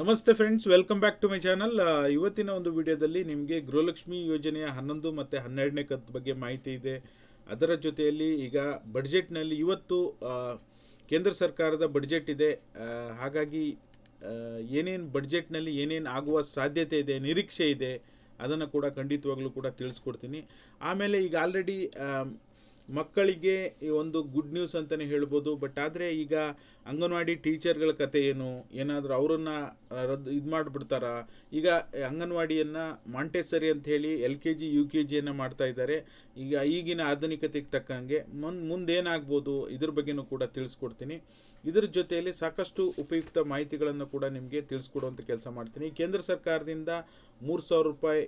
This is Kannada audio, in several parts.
ನಮಸ್ತೆ friends welcome back to my channel ಇವತ್ತಿನ ಒಂದು ವಿಡಿಯೋದಲ್ಲಿ ನಿಮಗೆ ಗೃಹಲಕ್ಷ್ಮಿ ಯೋಜನೆಯ ಹನ್ನೊಂದು ಮತ್ತು ಹನ್ನೆರಡನೇ ಕಂತು ಬಗ್ಗೆ ಮಾಹಿತಿ ಇದೆ. ಅದರ ಜೊತೆಯಲ್ಲಿ ಈಗ ಬಡ್ಜೆಟ್ನಲ್ಲಿ ಇವತ್ತು ಕೇಂದ್ರ ಸರ್ಕಾರದ ಬಡ್ಜೆಟ್ ಇದೆ. ಹಾಗಾಗಿ ಏನೇನು ಬಡ್ಜೆಟ್ನಲ್ಲಿ ಏನೇನು ಆಗುವ ಸಾಧ್ಯತೆ ಇದೆ, ನಿರೀಕ್ಷೆ ಇದೆ, ಅದನ್ನು ಕೂಡ ಖಂಡಿತವಾಗ್ಲೂ ಕೂಡ ತಿಳಿಸ್ಕೊಡ್ತೀನಿ. ಆಮೇಲೆ ಈಗ ಆಲ್ರೆಡಿ ಮಕ್ಕಳಿಗೆ ಒಂದು ಗುಡ್ ನ್ಯೂಸ್ ಅಂತಲೇ ಹೇಳ್ಬೋದು. ಬಟ್ ಆದರೆ ಈಗ ಅಂಗನವಾಡಿ ಟೀಚರ್ಗಳ ಕತೆ ಏನು? ಏನಾದರೂ ಅವರನ್ನು ರದ್ದು, ಇದು ಮಾಡಿಬಿಡ್ತಾರಾ? ಈಗ ಅಂಗನವಾಡಿಯನ್ನು ಮಾಂಟೆಸರಿ ಅಂತ ಹೇಳಿ L K G U K ಜಿಯನ್ನು ಮಾಡ್ತಾ ಇದ್ದಾರೆ. ಈಗ ಈಗಿನ ಆಧುನಿಕತೆಗೆ ತಕ್ಕಂಗೆ ಮುನ್, ಮುಂದೇನಾಗ್ಬೋದು ಇದ್ರ ಬಗ್ಗೆನೂ ಕೂಡ ತಿಳಿಸ್ಕೊಡ್ತೀನಿ. ಇದರ ಜೊತೆಯಲ್ಲಿ ಸಾಕಷ್ಟು ಉಪಯುಕ್ತ ಮಾಹಿತಿಗಳನ್ನು ಕೂಡ ನಿಮಗೆ ತಿಳಿಸ್ಕೊಡುವಂಥ ಕೆಲಸ ಮಾಡ್ತೀನಿ. ಕೇಂದ್ರ ಸರ್ಕಾರದಿಂದ ಮೂರು ಸಾವಿರ ರೂಪಾಯಿ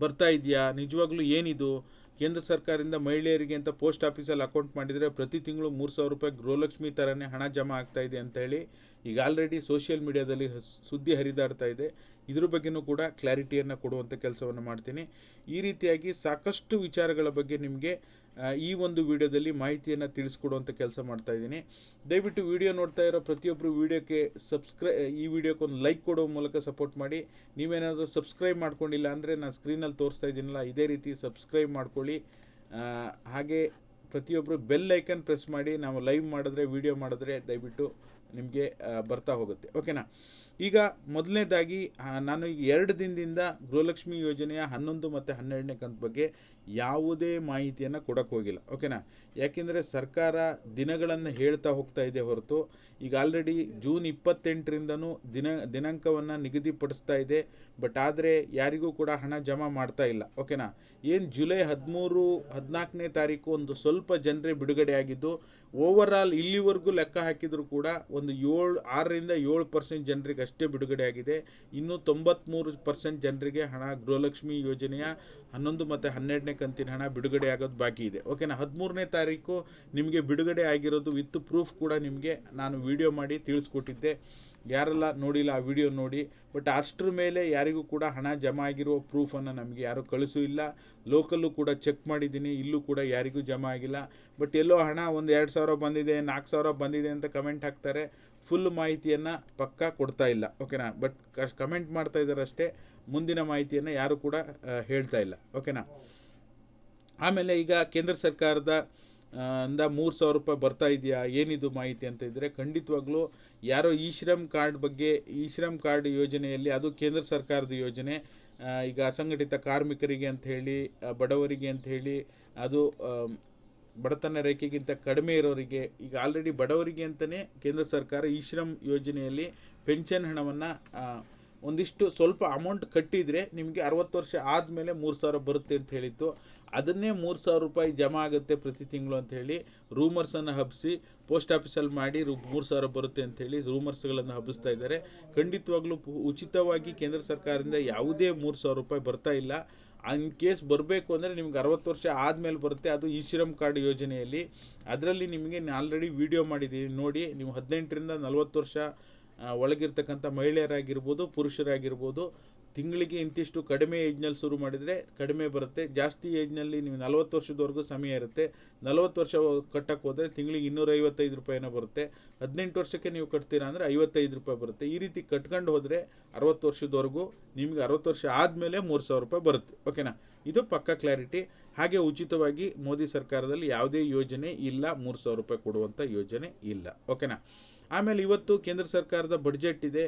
ಬರ್ತಾ ಇದೆಯಾ? ನಿಜವಾಗ್ಲೂ ಏನಿದು? ಕೇಂದ್ರ ಸರ್ಕಾರದಿಂದ ಮಹಿಳೆಯರಿಗೆ ಅಂತ ಪೋಸ್ಟ್ ಆಫೀಸಲ್ಲಿ ಅಕೌಂಟ್ ಮಾಡಿದರೆ ಪ್ರತಿ ತಿಂಗಳು ಮೂರು ಸಾವಿರ ರೂಪಾಯಿ ಗೃಹಲಕ್ಷ್ಮಿ ಥರನೇ ಹಣ ಜಮಾ ಆಗ್ತಾ ಇದೆ ಅಂತ ಹೇಳಿ ಈಗ ಆಲ್ರೆಡಿ ಸೋಷಿಯಲ್ ಮೀಡಿಯಾದಲ್ಲಿ ಸುದ್ದಿ ಹರಿದಾಡ್ತಾ ಇದೆ. ಇದ್ರ ಬಗ್ಗೆನೂ ಕೂಡ ಕ್ಲಾರಿಟಿಯನ್ನು ಕೊಡುವಂಥ ಕೆಲಸವನ್ನು ಮಾಡ್ತೀನಿ. ಈ ರೀತಿಯಾಗಿ ಸಾಕಷ್ಟು ವಿಚಾರಗಳ ಬಗ್ಗೆ ನಿಮಗೆ ಈ ಒಂದು ವಿಡಿಯೋದಲ್ಲಿ ಮಾಹಿತಿಯನ್ನು ತಿಳಿಸ್ಕೊಡುವಂಥ ಕೆಲಸ ಮಾಡ್ತಾ ಇದ್ದೀನಿ. ದಯವಿಟ್ಟು ವಿಡಿಯೋ ನೋಡ್ತಾ ಇರೋ ಪ್ರತಿಯೊಬ್ಬರು ವಿಡಿಯೋಕ್ಕೆ ಸಬ್ಸ್ಕ್ರೈ ಈ ವಿಡಿಯೋಕ್ಕೆ ಒಂದು ಲೈಕ್ ಕೊಡೋ ಮೂಲಕ ಸಪೋರ್ಟ್ ಮಾಡಿ. ನೀವೇನಾದರೂ ಸಬ್ಸ್ಕ್ರೈಬ್ ಮಾಡ್ಕೊಂಡಿಲ್ಲ ಅಂದರೆ ನಾನು ಸ್ಕ್ರೀನಲ್ಲಿ ತೋರಿಸ್ತಾ ಇದ್ದೀನಲ್ಲ, ಇದೇ ರೀತಿ ಸಬ್ಸ್ಕ್ರೈಬ್ ಮಾಡ್ಕೊಳ್ಳಿ. ಹಾಗೆ ಪ್ರತಿಯೊಬ್ಬರು ಬೆಲ್ ಐಕನ್ ಪ್ರೆಸ್ ಮಾಡಿ. ನಾವು ಲೈವ್ ಮಾಡಿದ್ರೆ ವಿಡಿಯೋ ಮಾಡಿದ್ರೆ ದಯವಿಟ್ಟು ನಿಮಗೆ ಬರ್ತಾ ಹೋಗುತ್ತೆ. ಓಕೆನಾ ಈಗ ಮೊದಲನೇದಾಗಿ ನಾನು ಈಗ ಎರಡು ದಿನದಿಂದ ಗೃಹಲಕ್ಷ್ಮಿ ಯೋಜನೆಯ ಹನ್ನೊಂದು ಮತ್ತು ಹನ್ನೆರಡನೇ ಕಂತು ಬಗ್ಗೆ ಯಾವುದೇ ಮಾಹಿತಿಯನ್ನು ಕೊಡೋಕ್ಕೆ ಹೋಗಿಲ್ಲ. ಓಕೆನಾ ಯಾಕೆಂದರೆ ಸರ್ಕಾರ ದಿನಗಳನ್ನು ಹೇಳ್ತಾ ಹೋಗ್ತಾ ಇದೆ ಹೊರತು, ಈಗ ಆಲ್ರೆಡಿ ಜೂನ್ ಇಪ್ಪತ್ತೆಂಟರಿಂದನೂ ದಿನ, ದಿನಾಂಕವನ್ನು ನಿಗದಿಪಡಿಸ್ತಾ ಇದೆ. ಬಟ್ ಆದರೆ ಯಾರಿಗೂ ಕೂಡ ಹಣ ಜಮಾ ಮಾಡ್ತಾ ಇಲ್ಲ. ಓಕೆನಾ ಏನು ಜುಲೈ ಹದಿಮೂರು, ಹದಿನಾಲ್ಕನೇ ತಾರೀಕು ಒಂದು ಸ್ವಲ್ಪ ಜನರೇ ಬಿಡುಗಡೆ ಆಗಿದ್ದು ಓವರ್ ಆಲ್ ಇಲ್ಲಿವರೆಗೂ ಲೆಕ್ಕ ಹಾಕಿದರೂ ಕೂಡ ಒಂದು ಏಳು, ಆರರಿಂದ ಏಳು ಪರ್ಸೆಂಟ್ ಜನರಿಗೆ ಅಷ್ಟೇ ಬಿಡುಗಡೆ ಆಗಿದೆ. ಇನ್ನು ತೊಂಬತ್ತ್ಮೂರು ಪರ್ಸೆಂಟ್ ಜನರಿಗೆ ಹಣ, ಗೃಹಲಕ್ಷ್ಮಿ ಯೋಜನೆಯ ಹನ್ನೊಂದು ಮತ್ತು ಹನ್ನೆರಡನೇ ಕಂತಿನ ಹಣ ಬಿಡುಗಡೆ ಆಗೋದು ಬಾಕಿ ಇದೆ. ಓಕೆನಾ ಹದಿಮೂರನೇ ತಾರೀಕು ನಿಮಗೆ ಬಿಡುಗಡೆ ಆಗಿರೋದು ವಿತ್ ಪ್ರೂಫ್ ಕೂಡ ನಿಮಗೆ ನಾನು ವಿಡಿಯೋ ಮಾಡಿ ತಿಳಿಸ್ಕೊಟ್ಟಿದ್ದೆ. ಯಾರೆಲ್ಲ ನೋಡಿಲ್ಲ ಆ ವಿಡಿಯೋ ನೋಡಿ ಬಟ್ ಅಷ್ಟರ ಮೇಲೆ ಯಾರಿಗೂ ಕೂಡ ಹಣ ಜಮಾ ಆಗಿರುವ ಪ್ರೂಫನ್ನು ನಮಗೆ ಯಾರೂ ಕಳಿಸೂ ಇಲ್ಲ. ಲೋಕಲ್ಲೂ ಕೂಡ ಚೆಕ್ ಮಾಡಿದ್ದೀನಿ, ಇಲ್ಲೂ ಕೂಡ ಯಾರಿಗೂ ಜಮಾ ಆಗಿಲ್ಲ. ಬಟ್ ಎಲ್ಲೋ ಹಣ ಒಂದು ಎರಡು ಸಾವಿರ ಬಂದಿದೆ ನಾಲ್ಕು ಸಾವಿರ ಬಂದಿದೆ ಅಂತ ಕಮೆಂಟ್ ಹಾಕ್ತಾರೆ ಫುಲ್ ಮಾಹಿತಿಯನ್ನು ಪಕ್ಕಾ ಕೊಡ್ತಾ ಇಲ್ಲ ಓಕೆನಾ ಬಟ್ ಕಮೆಂಟ್ ಮಾಡ್ತಾ ಇದ್ದಾರೆ ಅಷ್ಟೇ, ಮುಂದಿನ ಮಾಹಿತಿಯನ್ನು ಯಾರು ಕೂಡ ಹೇಳ್ತಾ ಇಲ್ಲ ಓಕೆನಾ ಆಮೇಲೆ ಈಗ ಕೇಂದ್ರ ಸರ್ಕಾರದ ಅಂದ ಮೂರು ಸಾವಿರ ರೂಪಾಯಿ ಬರ್ತಾ ಇದೆಯಾ, ಏನಿದು ಮಾಹಿತಿ ಅಂತ ಇದ್ದರೆ ಖಂಡಿತವಾಗ್ಲೂ ಯಾರೋ ಈ ಶ್ರಮ್ ಕಾರ್ಡ್ ಬಗ್ಗೆ ಈ ಶ್ರಮ್ ಕಾರ್ಡ್ ಯೋಜನೆಯಲ್ಲಿ ಅದು ಕೇಂದ್ರ ಸರ್ಕಾರದ ಯೋಜನೆ ಈಗ ಅಸಂಘಟಿತ ಕಾರ್ಮಿಕರಿಗೆ ಅಂತ ಹೇಳಿ ಬಡವರಿಗೆ ಅಂತ ಹೇಳಿ, ಅದು ಬಡತನ ರೇಖೆಗಿಂತ ಕಡಿಮೆ ಇರೋರಿಗೆ, ಈಗ ಆಲ್ರೆಡಿ ಬಡವರಿಗೆ ಅಂತಲೇ ಕೇಂದ್ರ ಸರ್ಕಾರ ಈ ಶ್ರಮ್ ಯೋಜನೆಯಲ್ಲಿ ಪೆನ್ಷನ್ ಹಣವನ್ನು ಒಂದಿಷ್ಟು ಸ್ವಲ್ಪ ಅಮೌಂಟ್ ಕಟ್ಟಿದರೆ ನಿಮಗೆ ಅರವತ್ತು ವರ್ಷ ಆದಮೇಲೆ ಮೂರು ಸಾವಿರ ಬರುತ್ತೆ ಅಂತ ಹೇಳಿತ್ತು. ಅದನ್ನೇ ಮೂರು ಸಾವಿರ ರೂಪಾಯಿ ಜಮಾ ಆಗುತ್ತೆ ಪ್ರತಿ ತಿಂಗಳು ಅಂತ ಹೇಳಿ ರೂಮರ್ಸನ್ನು ಹಬ್ಬಿಸಿ ಪೋಸ್ಟ್ ಆಫೀಸಲ್ಲಿ ಮಾಡಿ ರು, ಮೂರು ಸಾವಿರ ಬರುತ್ತೆ ಅಂತ ಹೇಳಿ ರೂಮರ್ಸ್ಗಳನ್ನು ಹಬ್ಬಿಸ್ತಾ ಇದ್ದಾರೆ. ಖಂಡಿತವಾಗಲೂ ಉಚಿತವಾಗಿ ಕೇಂದ್ರ ಸರ್ಕಾರದಿಂದ ಯಾವುದೇ ಮೂರು ಸಾವಿರ ರೂಪಾಯಿ ಬರ್ತಾ ಇಲ್ಲ. ಇನ್ ಕೇಸ್ ಬರಬೇಕು ಅಂದರೆ ನಿಮ್ಗೆ ಅರವತ್ತು ವರ್ಷ ಆದಮೇಲೆ ಬರುತ್ತೆ. ಅದು ಈ ಶ್ರಮ್ ಕಾರ್ಡ್ ಯೋಜನೆಯಲ್ಲಿ. ಅದರಲ್ಲಿ ನಿಮಗೆ ಆಲ್ರೆಡಿ ವಿಡಿಯೋ ಮಾಡಿದ್ದೀವಿ ನೋಡಿ, ನೀವು ಹದಿನೆಂಟರಿಂದ ನಲವತ್ತು ವರ್ಷ ಒಳಗಿರ್ತಕ್ಕಂಥ ಮಹಿಳೆಯರಾಗಿರ್ಬೋದು, ಪುರುಷರಾಗಿರ್ಬೋದು ತಿಂಗಳಿಗೆ ಇಂತಿಷ್ಟು ಕಡಿಮೆ ಏಜ್ನಲ್ಲಿ ಶುರು ಮಾಡಿದರೆ ಕಡಿಮೆ ಬರುತ್ತೆ. ಜಾಸ್ತಿ ಏಜ್ನಲ್ಲಿ ನೀವು ನಲವತ್ತು ವರ್ಷದವರೆಗೂ ಸಮಯ ಇರುತ್ತೆ. ನಲವತ್ತು ವರ್ಷ ಕಟ್ಟಕ್ಕೆ ಹೋದರೆ ತಿಂಗಳಿಗೆ ಇನ್ನೂರೈವತ್ತೈದು ರೂಪಾಯಿನೋ ಬರುತ್ತೆ. ಹದಿನೆಂಟು ವರ್ಷಕ್ಕೆ ನೀವು ಕಟ್ತೀರಾ ಅಂದರೆ ಐವತ್ತೈದು ರೂಪಾಯಿ ಬರುತ್ತೆ. ಈ ರೀತಿ ಕಟ್ಕೊಂಡು ಹೋದರೆ ಅರವತ್ತು ವರ್ಷದವರೆಗೂ ನಿಮಗೆ ಅರವತ್ತು ವರ್ಷ ಆದಮೇಲೆ ಮೂರು ಸಾವಿರ ರೂಪಾಯಿ ಬರುತ್ತೆ. ಓಕೆನಾ ಇದು ಪಕ್ಕ ಕ್ಲಾರಿಟಿ ಹಾಗೆ ಉಚಿತವಾಗಿ ಮೋದಿ ಸರ್ಕಾರದಲ್ಲಿ ಯಾವುದೇ ಯೋಜನೆ ಇಲ್ಲ. ಮೂರು ಸಾವಿರ ರೂಪಾಯಿ ಕೊಡುವಂಥ ಯೋಜನೆ ಇಲ್ಲ. ಓಕೆನಾ ಆಮೇಲೆ ಇವತ್ತು ಕೇಂದ್ರ ಸರ್ಕಾರದ ಬಡ್ಜೆಟ್ ಇದೆ.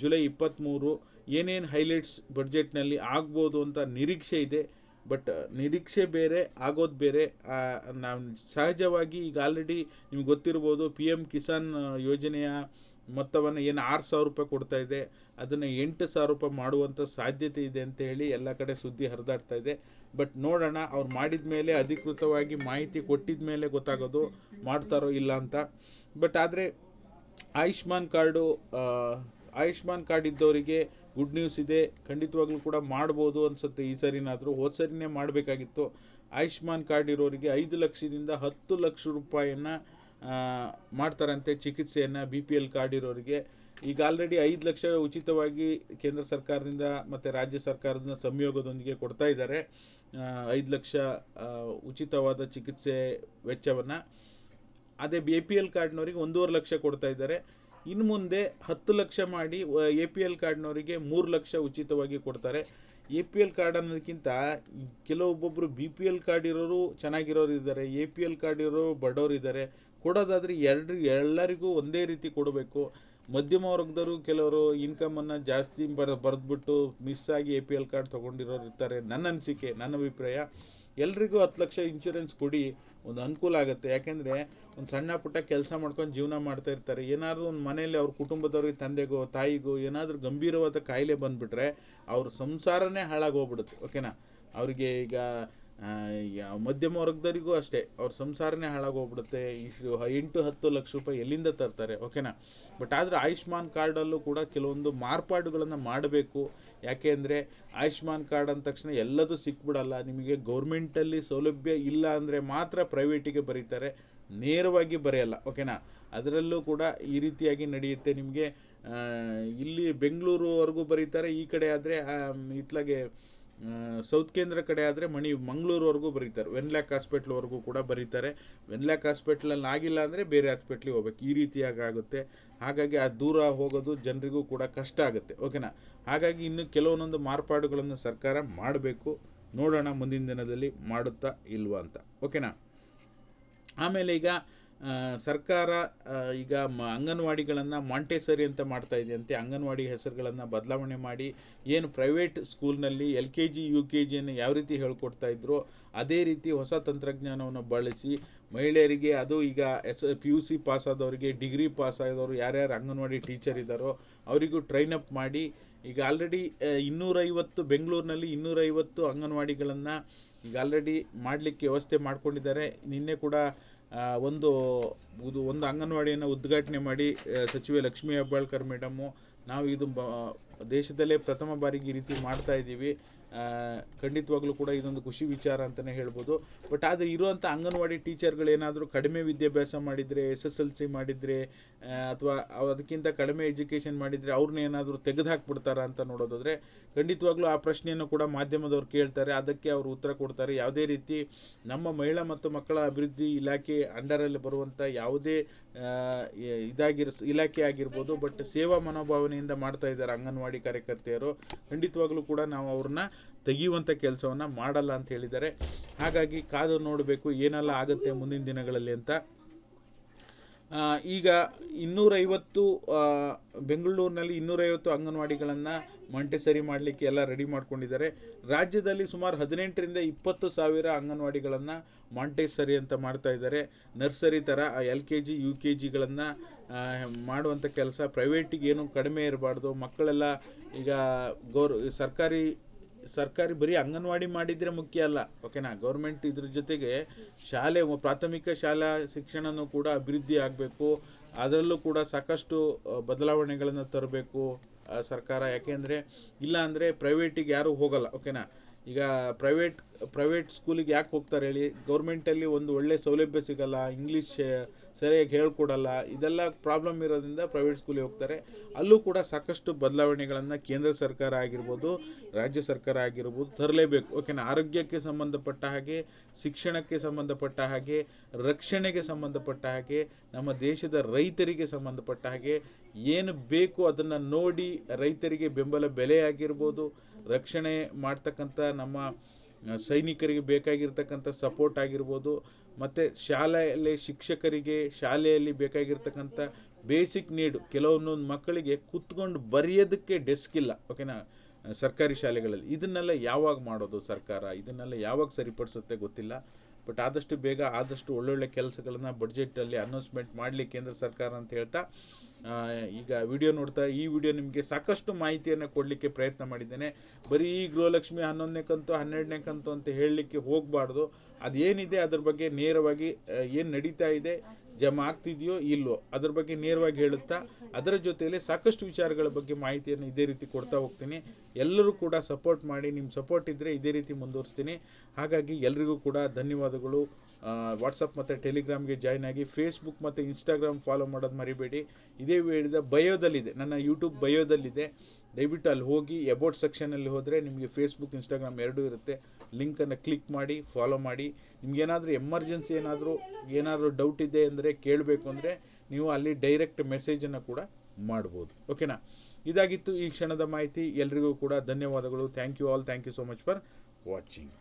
ಜುಲೈ ಇಪ್ಪತ್ತ್ಮೂರು ಏನೇನು ಹೈಲೈಟ್ಸ್ ಬಡ್ಜೆಟ್ನಲ್ಲಿ ಆಗ್ಬೋದು ಅಂತ ನಿರೀಕ್ಷೆ ಇದೆ, ಬಟ್ ನಿರೀಕ್ಷೆ ಬೇರೆ, ಆಗೋದು ಬೇರೆ. ನಾವು ಸಹಜವಾಗಿ ಈಗ ಆಲ್ರೆಡಿ ನಿಮ್ಗೆ ಗೊತ್ತಿರ್ಬೋದು ಪಿ ಎಂ ಕಿಸಾನ್ ಯೋಜನೆಯ ಮೊತ್ತವನ್ನು ಏನು ಆರು ಸಾವಿರ ರೂಪಾಯಿ ಕೊಡ್ತಾ ಇದೆ, ಅದನ್ನು ಎಂಟು ಸಾವಿರ ರೂಪಾಯಿ ಮಾಡುವಂಥ ಸಾಧ್ಯತೆ ಇದೆ ಅಂತ ಹೇಳಿ ಎಲ್ಲ ಕಡೆ ಸುದ್ದಿ ಹರಿದಾಡ್ತಾ ಇದೆ. ಬಟ್ ನೋಡೋಣ, ಅವ್ರು ಮಾಡಿದ ಮೇಲೆ ಅಧಿಕೃತವಾಗಿ ಮಾಹಿತಿ ಕೊಟ್ಟಿದ ಮೇಲೆ ಗೊತ್ತಾಗೋದು ಮಾಡ್ತಾರೋ ಇಲ್ಲ ಅಂತ. ಬಟ್ ಆದರೆ ಆಯುಷ್ಮಾನ್ ಕಾರ್ಡು ಆಯುಷ್ಮಾನ್ ಕಾರ್ಡ್ ಇದ್ದವರಿಗೆ ಗುಡ್ ನ್ಯೂಸ್ ಇದೆ, ಖಂಡಿತವಾಗ್ಲೂ ಕೂಡ ಮಾಡ್ಬೋದು ಅನ್ಸುತ್ತೆ. ಈ ಸರಿನಾದರೂ ಹೋದ ಸರಿನೇ ಮಾಡಬೇಕಾಗಿತ್ತು. ಆಯುಷ್ಮಾನ್ ಕಾರ್ಡ್ ಇರೋರಿಗೆ ಐದು ಲಕ್ಷದಿಂದ ಹತ್ತು ಲಕ್ಷ ರೂಪಾಯಿಯನ್ನು ಮಾಡ್ತಾರಂತೆ ಚಿಕಿತ್ಸೆಯನ್ನು ಬಿ ಪಿ ಎಲ್ ಕಾರ್ಡ್ ಇರೋರಿಗೆ. ಈಗ ಆಲ್ರೆಡಿ ಐದು ಲಕ್ಷ ಉಚಿತವಾಗಿ ಕೇಂದ್ರ ಸರ್ಕಾರದಿಂದ ಮತ್ತು ರಾಜ್ಯ ಸರ್ಕಾರದಿಂದ ಸಂಯೋಗದೊಂದಿಗೆ ಕೊಡ್ತಾ ಇದ್ದಾರೆ. ಐದು ಲಕ್ಷ ಉಚಿತವಾದ ಚಿಕಿತ್ಸೆ ವೆಚ್ಚವನ್ನು. ಅದೇ ಬಿ ಪಿ ಎಲ್ ಕಾರ್ಡ್ನವರಿಗೆ ಒಂದೂವರೆ ಲಕ್ಷ ಕೊಡ್ತಾ ಇದ್ದಾರೆ. ಇನ್ನು ಮುಂದೆ ಹತ್ತು ಲಕ್ಷ ಮಾಡಿ ಎ ಪಿ ಎಲ್ ಕಾರ್ಡ್ನವರಿಗೆ ಮೂರು ಲಕ್ಷ ಉಚಿತವಾಗಿ ಕೊಡ್ತಾರೆ. ಎ ಪಿ ಎಲ್ ಕಾರ್ಡ್ ಅನ್ನೋದಕ್ಕಿಂತ ಕೆಲವೊಬ್ಬೊಬ್ಬರು ಬಿ ಪಿ ಎಲ್ ಕಾರ್ಡ್ ಇರೋರು ಚೆನ್ನಾಗಿರೋರು ಇದ್ದಾರೆ ಎ ಪಿ ಎಲ್ ಕಾರ್ಡ್ ಇರೋರು ಬಡವರು ಇದ್ದಾರೆ. ಕೊಡೋದಾದರೆ ಎರಡು ಎಲ್ಲರಿಗೂ ಒಂದೇ ರೀತಿ ಕೊಡಬೇಕು. ಮಧ್ಯಮ ವರ್ಗದವರು ಕೆಲವರು ಇನ್ಕಮನ್ನು ಜಾಸ್ತಿ ಬರ, ಬರೆದ್ಬಿಟ್ಟು ಮಿಸ್ ಆಗಿ ಎ ಪಿ ಎಲ್ ಕಾರ್ಡ್ ತೊಗೊಂಡಿರೋರು ಇರ್ತಾರೆ. ನನ್ನ ಅನಿಸಿಕೆ, ನನ್ನ ಅಭಿಪ್ರಾಯ. ಎಲ್ರಿಗೂ ಹತ್ತು ಲಕ್ಷ ಇನ್ಶೂರೆನ್ಸ್ ಕೊಡಿ, ಒಂದು ಅನುಕೂಲ ಆಗುತ್ತೆ. ಯಾಕೆಂದರೆ ಒಂದು ಸಣ್ಣ ಪುಟ್ಟ ಕೆಲಸ ಮಾಡ್ಕೊಂಡು ಜೀವನ ಮಾಡ್ತಾ ಇರ್ತಾರೆ. ಏನಾದರೂ ಒಂದು ಮನೆಯಲ್ಲಿ ಅವ್ರ ಕುಟುಂಬದವ್ರಿಗೆ, ತಂದೆಗೋ, ತಾಯಿಗೋ ಏನಾದರೂ ಗಂಭೀರವಾದ ಕಾಯಿಲೆ ಬಂದುಬಿಟ್ರೆ ಅವ್ರ ಸಂಸಾರನೇ ಹಾಳಾಗೋಗ್ಬಿಡುತ್ತೆ ಓಕೆನಾ ಅವರಿಗೆ ಈಗ ಯಾವ ಮಧ್ಯಮ ವರ್ಗದವರಿಗೂ ಅಷ್ಟೇ. ಅವ್ರ ಸಂಸಾರನೇ ಹಾಳಾಗೋಗ್ಬಿಡುತ್ತೆ. ಇಷ್ಟು ಎಂಟು ಹತ್ತು ಲಕ್ಷ ರೂಪಾಯಿ ಎಲ್ಲಿಂದ ತರ್ತಾರೆ, ಓಕೆನಾ? ಬಟ್ ಆದರೆ ಆಯುಷ್ಮಾನ್ ಕಾರ್ಡಲ್ಲೂ ಕೂಡ ಕೆಲವೊಂದು ಮಾರ್ಪಾಡುಗಳನ್ನು ಮಾಡಬೇಕು. ಯಾಕೆ ಅಂದರೆ ಆಯುಷ್ಮಾನ್ ಕಾರ್ಡ್ ಅಂದ ತಕ್ಷಣ ಎಲ್ಲದೂ ಸಿಕ್ಬಿಡಲ್ಲ. ನಿಮಗೆ ಗೌರ್ಮೆಂಟಲ್ಲಿ ಸೌಲಭ್ಯ ಇಲ್ಲ ಅಂದರೆ ಮಾತ್ರ ಪ್ರೈವೇಟಿಗೆ ಬರೀತಾರೆ. ನೇರವಾಗಿ ಬರೆಯಲ್ಲ, ಓಕೆನಾ? ಅದರಲ್ಲೂ ಕೂಡ ಈ ರೀತಿಯಾಗಿ ನಡೆಯುತ್ತೆ ನಿಮಗೆ. ಇಲ್ಲಿ ಬೆಂಗಳೂರುವರೆಗೂ ಬರೀತಾರೆ. ಈ ಕಡೆ ಆದರೆ ಇತ್ಲಾಗೆ ಸೌತ್ ಕೇಂದ್ರ ಕಡೆ ಆದರೆ ಮಣಿ ಮಂಗಳೂರುವರೆಗೂ ಬರೀತಾರೆ. ವೆನ್ಲ್ಯಾಕ್ ಹಾಸ್ಪಿಟ್ಲ್ವರೆಗೂ ಕೂಡ ಬರೀತಾರೆ. ವೆನ್ಲ್ಯಾಕ್ ಹಾಸ್ಪಿಟ್ಲಲ್ಲಿ ಆಗಿಲ್ಲ ಅಂದರೆ ಬೇರೆ ಹಾಸ್ಪಿಟ್ಲಿಗೆ ಹೋಗ್ಬೇಕು. ಈ ರೀತಿಯಾಗಿ ಆಗುತ್ತೆ. ಹಾಗಾಗಿ ಆ ದೂರ ಹೋಗೋದು ಜನರಿಗೂ ಕೂಡ ಕಷ್ಟ ಆಗುತ್ತೆ. ಓಕೆನಾ? ಹಾಗಾಗಿ ಇನ್ನು ಕೆಲವೊಂದೊಂದು ಮಾರ್ಪಾಡುಗಳನ್ನು ಸರ್ಕಾರ ಮಾಡಬೇಕು. ನೋಡೋಣ ಮುಂದಿನ ದಿನದಲ್ಲಿ ಮಾಡುತ್ತಾ ಇಲ್ವಾ ಅಂತ. ಓಕೆನಾ? ಆಮೇಲೆ ಈಗ ಸರ್ಕಾರ ಈಗ ಮ, ಅಂಗನವಾಡಿಗಳನ್ನು ಮಾಂಟೇಸರಿ ಅಂತ ಮಾಡ್ತಾ ಇದೆಯಂತೆ. ಅಂಗನವಾಡಿ ಹೆಸರುಗಳನ್ನು ಬದಲಾವಣೆ ಮಾಡಿ ಏನು ಪ್ರೈವೇಟ್ ಸ್ಕೂಲ್ನಲ್ಲಿ L K G U K ಜಿಯನ್ನು ಯಾವ ರೀತಿ ಹೇಳ್ಕೊಡ್ತಾ ಇದ್ರೋ ಅದೇ ರೀತಿ ಹೊಸ ತಂತ್ರಜ್ಞಾನವನ್ನು ಬಳಸಿ ಮಹಿಳೆಯರಿಗೆ ಅದು ಈಗ S P U C pass ಆದವರಿಗೆ degree pass ಆದವರು ಯಾರ್ಯಾರು ಅಂಗನವಾಡಿ ಟೀಚರ್ ಇದ್ದಾರೋ ಅವರಿಗೂ ಟ್ರೈನ್ ಅಪ್ ಮಾಡಿ ಈಗ ಆಲ್ರೆಡಿ ಇನ್ನೂರೈವತ್ತು ಬೆಂಗಳೂರಿನಲ್ಲಿ ಇನ್ನೂರೈವತ್ತು ಅಂಗನವಾಡಿಗಳನ್ನು ಈಗ ಆಲ್ರೆಡಿ ಮಾಡಲಿಕ್ಕೆ ವ್ಯವಸ್ಥೆ ಮಾಡಿಕೊಂಡಿದ್ದಾರೆ. ನಿನ್ನೆ ಕೂಡ ಒಂದು ಒಂದು ಅಂಗನವಾಡಿಯನ್ನು ಉದ್ಘಾಟನೆ ಮಾಡಿ ಸಚಿವೆ ಲಕ್ಷ್ಮೀ ಹೆಬ್ಬಾಳ್ಕರ್ ಮೇಡಮ್ಮು ನಾವು ಇದು ಬ ದೇಶದಲ್ಲೇ ಪ್ರಥಮ ಬಾರಿಗೆ ಈ ರೀತಿ ಮಾಡ್ತಾ ಇದ್ದೀವಿ. ಖಂಡಿತವಾಗ್ಲೂ ಕೂಡ ಇದೊಂದು ಖುಷಿ ವಿಚಾರ ಅಂತಲೇ ಹೇಳ್ಬೋದು. ಬಟ್ ಆದರೆ ಇರುವಂಥ ಅಂಗನವಾಡಿ ಟೀಚರ್ಗಳೇನಾದರೂ ಕಡಿಮೆ ವಿದ್ಯಾಭ್ಯಾಸ ಮಾಡಿದರೆ, ಎಸ್ ಎಸ್ ಎಲ್ ಸಿ ಮಾಡಿದರೆ ಅಥವಾ ಅದಕ್ಕಿಂತ ಕಡಿಮೆ ಎಜುಕೇಷನ್ ಮಾಡಿದರೆ ಅವ್ರನ್ನ ಏನಾದರೂ ತೆಗೆದು ಹಾಕ್ಬಿಡ್ತಾರಾ ಅಂತ ನೋಡೋದಾದರೆ ಖಂಡಿತವಾಗ್ಲೂ ಆ ಪ್ರಶ್ನೆಯನ್ನು ಕೂಡ ಮಾಧ್ಯಮದವ್ರು ಕೇಳ್ತಾರೆ. ಅದಕ್ಕೆ ಅವರು ಉತ್ತರ ಕೊಡ್ತಾರೆ. ಯಾವುದೇ ರೀತಿ ನಮ್ಮ ಮಹಿಳಾ ಮತ್ತು ಮಕ್ಕಳ ಅಭಿವೃದ್ಧಿ ಇಲಾಖೆ ಅಂಡರಲ್ಲಿ ಬರುವಂಥ ಯಾವುದೇ ಇದಾಗಿರ್ ಇಲಾಖೆ ಆಗಿರ್ಬೋದು, ಬಟ್ ಸೇವಾ ಮನೋಭಾವನೆಯಿಂದ ಮಾಡ್ತಾ ಇದ್ದಾರೆ ಅಂಗನವಾಡಿ ಕಾರ್ಯಕರ್ತೆಯರು ಖಂಡಿತವಾಗ್ಲೂ ಕೂಡ ನಾವು ಅವ್ರನ್ನ ತೆಗೆಯುವಂಥ ಕೆಲಸವನ್ನು ಮಾಡಲ್ಲ ಅಂತ ಹೇಳಿದ್ದಾರೆ. ಹಾಗಾಗಿ ಕಾದು ನೋಡಬೇಕು ಏನೆಲ್ಲ ಆಗುತ್ತೆ ಮುಂದಿನ ದಿನಗಳಲ್ಲಿ ಅಂತ ಈಗ ಇನ್ನೂರೈವತ್ತು ಬೆಂಗಳೂರಿನಲ್ಲಿ ಇನ್ನೂರೈವತ್ತು ಅಂಗನವಾಡಿಗಳನ್ನು ಮಂಟೆಸರಿ ಮಾಡಲಿಕ್ಕೆ ಎಲ್ಲ ರೆಡಿ ಮಾಡ್ಕೊಂಡಿದ್ದಾರೆ. ರಾಜ್ಯದಲ್ಲಿ ಸುಮಾರು ಹದಿನೆಂಟರಿಂದ ಇಪ್ಪತ್ತು ಸಾವಿರ ಅಂಗನವಾಡಿಗಳನ್ನು ಮಾಂಟೆಸರಿ ಅಂತ ಮಾಡ್ತಾ ಇದ್ದಾರೆ. ನರ್ಸರಿ ಥರ L K G, U K ಜಿಗಳನ್ನು ಮಾಡುವಂಥ ಕೆಲಸ. ಪ್ರೈವೇಟಿಗೆ ಏನು ಕಡಿಮೆ ಇರಬಾರ್ದು. ಮಕ್ಕಳೆಲ್ಲ ಈಗ ಗೌರ್, ಸರ್ಕಾರಿ ಸರ್ಕಾರಿ ಬರೀ ಅಂಗನವಾಡಿ ಮಾಡಿದರೆ ಮುಖ್ಯ ಅಲ್ಲ. ಓಕೆನಾ? ಗೌರ್ಮೆಂಟ್ ಇದ್ರ ಜೊತೆಗೆ ಶಾಲೆ, ಪ್ರಾಥಮಿಕ ಶಾಲಾ ಶಿಕ್ಷಣನೂ ಕೂಡ ಅಭಿವೃದ್ಧಿ ಆಗಬೇಕು. ಅದರಲ್ಲೂ ಕೂಡ ಸಾಕಷ್ಟು ಬದಲಾವಣೆಗಳನ್ನು ತರಬೇಕು ಸರ್ಕಾರ. ಯಾಕೆಂದರೆ ಇಲ್ಲ ಅಂದರೆ ಪ್ರೈವೇಟಿಗೆ ಯಾರೂ ಹೋಗಲ್ಲ. ಓಕೆನಾ? ಈಗ ಪ್ರೈವೇಟ್ ಪ್ರೈವೇಟ್ ಸ್ಕೂಲಿಗೆ ಯಾಕೆ ಹೋಗ್ತಾರೆ ಹೇಳಿ? ಗೌರ್ಮೆಂಟಲ್ಲಿ ಒಂದು ಒಳ್ಳೆ ಸೌಲಭ್ಯ ಸಿಗಲ್ಲ. ಇಂಗ್ಲೀಷ್ ಸರಿಯಾಗಿ ಹೇಳ್ಕೊಡಲ್ಲ. ಇದೆಲ್ಲ ಪ್ರಾಬ್ಲಮ್ ಇರೋದ್ರಿಂದ ಪ್ರೈವೇಟ್ ಸ್ಕೂಲಿಗೆ ಹೋಗ್ತಾರೆ. ಅಲ್ಲೂ ಕೂಡ ಸಾಕಷ್ಟು ಬದಲಾವಣೆಗಳನ್ನು ಕೇಂದ್ರ ಸರ್ಕಾರ ಆಗಿರ್ಬೋದು, ರಾಜ್ಯ ಸರ್ಕಾರ ಆಗಿರ್ಬೋದು ತರಲೇಬೇಕು. ಓಕೆನಾ ಆರೋಗ್ಯಕ್ಕೆ ಸಂಬಂಧಪಟ್ಟ ಹಾಗೆ, ಶಿಕ್ಷಣಕ್ಕೆ ಸಂಬಂಧಪಟ್ಟ ಹಾಗೆ, ರಕ್ಷಣೆಗೆ ಸಂಬಂಧಪಟ್ಟ ಹಾಗೆ, ನಮ್ಮ ದೇಶದ ರೈತರಿಗೆ ಸಂಬಂಧಪಟ್ಟ ಹಾಗೆ ಏನು ಬೇಕು ಅದನ್ನು ನೋಡಿ ರೈತರಿಗೆ ಬೆಂಬಲ ಬೆಲೆ ಆಗಿರ್ಬೋದು. ರಕ್ಷಣೆ ಮಾಡ್ತಕ್ಕಂಥ ನಮ್ಮ ಸೈನಿಕರಿಗೆ ಬೇಕಾಗಿರ್ತಕ್ಕಂಥ ಸಪೋರ್ಟ್ ಆಗಿರ್ಬೋದು, ಮತ್ತು ಶಾಲೆಯಲ್ಲಿ ಶಿಕ್ಷಕರಿಗೆ ಶಾಲೆಯಲ್ಲಿ ಬೇಕಾಗಿರ್ತಕ್ಕಂಥ ಬೇಸಿಕ್ ನೀಡು ಕೆಲವೊಂದೊಂದು ಮಕ್ಕಳಿಗೆ ಕುತ್ಕೊಂಡು ಬರೆಯೋದಕ್ಕೆ ಡೆಸ್ಕ್ ಇಲ್ಲ ಓಕೆನಾ ಸರ್ಕಾರಿ ಶಾಲೆಗಳಲ್ಲಿ. ಇದನ್ನೆಲ್ಲ ಯಾವಾಗ ಮಾಡೋದು ಸರ್ಕಾರ? ಇದನ್ನೆಲ್ಲ ಯಾವಾಗ ಸರಿಪಡಿಸುತ್ತೆ ಗೊತ್ತಿಲ್ಲ. ಬಟ್ ಆದಷ್ಟು ಬೇಗ ಆದಷ್ಟು ಒಳ್ಳೊಳ್ಳೆ ಕೆಲಸಗಳನ್ನು ಬಡ್ಜೆಟಲ್ಲಿ ಅನೌನ್ಸ್ಮೆಂಟ್ ಮಾಡಲಿ ಕೇಂದ್ರ ಸರ್ಕಾರ ಅಂತ ಹೇಳ್ತಾ ಈಗ ವಿಡಿಯೋ ನೋಡ್ತಾ ಈ ವಿಡಿಯೋ ನಿಮಗೆ ಸಾಕಷ್ಟು ಮಾಹಿತಿಯನ್ನು ಕೊಡಲಿಕ್ಕೆ ಪ್ರಯತ್ನ ಮಾಡಿದ್ದೇನೆ. ಬರೀ ಗೃಹಲಕ್ಷ್ಮಿ ಹನ್ನೊಂದನೇ ಕಂತು, ಹನ್ನೆರಡನೇ ಕಂತು ಅಂತ ಹೇಳಲಿಕ್ಕೆ ಹೋಗಬಾರ್ದು. ಅದೇನಿದೆ ಅದ್ರ ಬಗ್ಗೆ ನೇರವಾಗಿ ಏನು ನಡೀತಾ ಇದೆ? ಜಮಾ ಆಗ್ತಿದೆಯೋ ಇಲ್ವೋ, ಅದ್ರ ಬಗ್ಗೆ ನೇರವಾಗಿ ಹೇಳುತ್ತಾ, ಅದರ ಜೊತೆಯಲ್ಲಿ ಸಾಕಷ್ಟು ವಿಚಾರಗಳ ಬಗ್ಗೆ ಮಾಹಿತಿಯನ್ನು ಇದೇ ರೀತಿ ಕೊಡ್ತಾ ಹೋಗ್ತೀನಿ. ಎಲ್ಲರೂ ಕೂಡ ಸಪೋರ್ಟ್ ಮಾಡಿ ನಿಮ್ಮ ಸಪೋರ್ಟ್ ಇದ್ದರೆ ಇದೇ ರೀತಿ ಮುಂದುವರಿಸ್ತೀನಿ. ಹಾಗಾಗಿ ಎಲ್ರಿಗೂ ಕೂಡ ಧನ್ಯವಾದಗಳು. ವಾಟ್ಸಪ್ ಮತ್ತು ಟೆಲಿಗ್ರಾಮ್ಗೆ ಜಾಯ್ನ್ ಆಗಿ ಫೇಸ್ಬುಕ್ ಮತ್ತು ಇನ್ಸ್ಟಾಗ್ರಾಮ್ ಫಾಲೋ ಮಾಡೋದು ಮರಿಬೇಡಿ. ಇದೇ ವೇಳಿದ ಬಯೋದಲ್ಲಿದೆ, ನನ್ನ ಯೂಟ್ಯೂಬ್ ಬಯೋದಲ್ಲಿದೆ. ದಯವಿಟ್ಟು ಅಲ್ಲಿ ಹೋಗಿ ಅಬೌಟ್ ಸೆಕ್ಷನಲ್ಲಿ ಹೋದರೆ ನಿಮಗೆ ಫೇಸ್ಬುಕ್ ಇನ್ಸ್ಟಾಗ್ರಾಮ್ ಎರಡೂ ಇರುತ್ತೆ. ಲಿಂಕನ್ನು ಕ್ಲಿಕ್ ಮಾಡಿ ಫಾಲೋ ಮಾಡಿ. ನಿಮಗೇನಾದರೂ ಎಮರ್ಜೆನ್ಸಿ ಏನಾದರೂ ಏನಾದರೂ ಡೌಟ್ ಇದೆ ಅಂದರೆ ಕೇಳಬೇಕು ಅಂದರೆ ನೀವು ಅಲ್ಲಿ ಡೈರೆಕ್ಟ್ ಮೆಸೇಜನ್ನು ಕೂಡ ಮಾಡ್ಬೋದು. ಓಕೆನಾ ಇದಾಗಿತ್ತು ಈ ಕ್ಷಣದ ಮಾಹಿತಿ. ಎಲ್ರಿಗೂ ಕೂಡ ಧನ್ಯವಾದಗಳು. Thank you all thank you so much for watching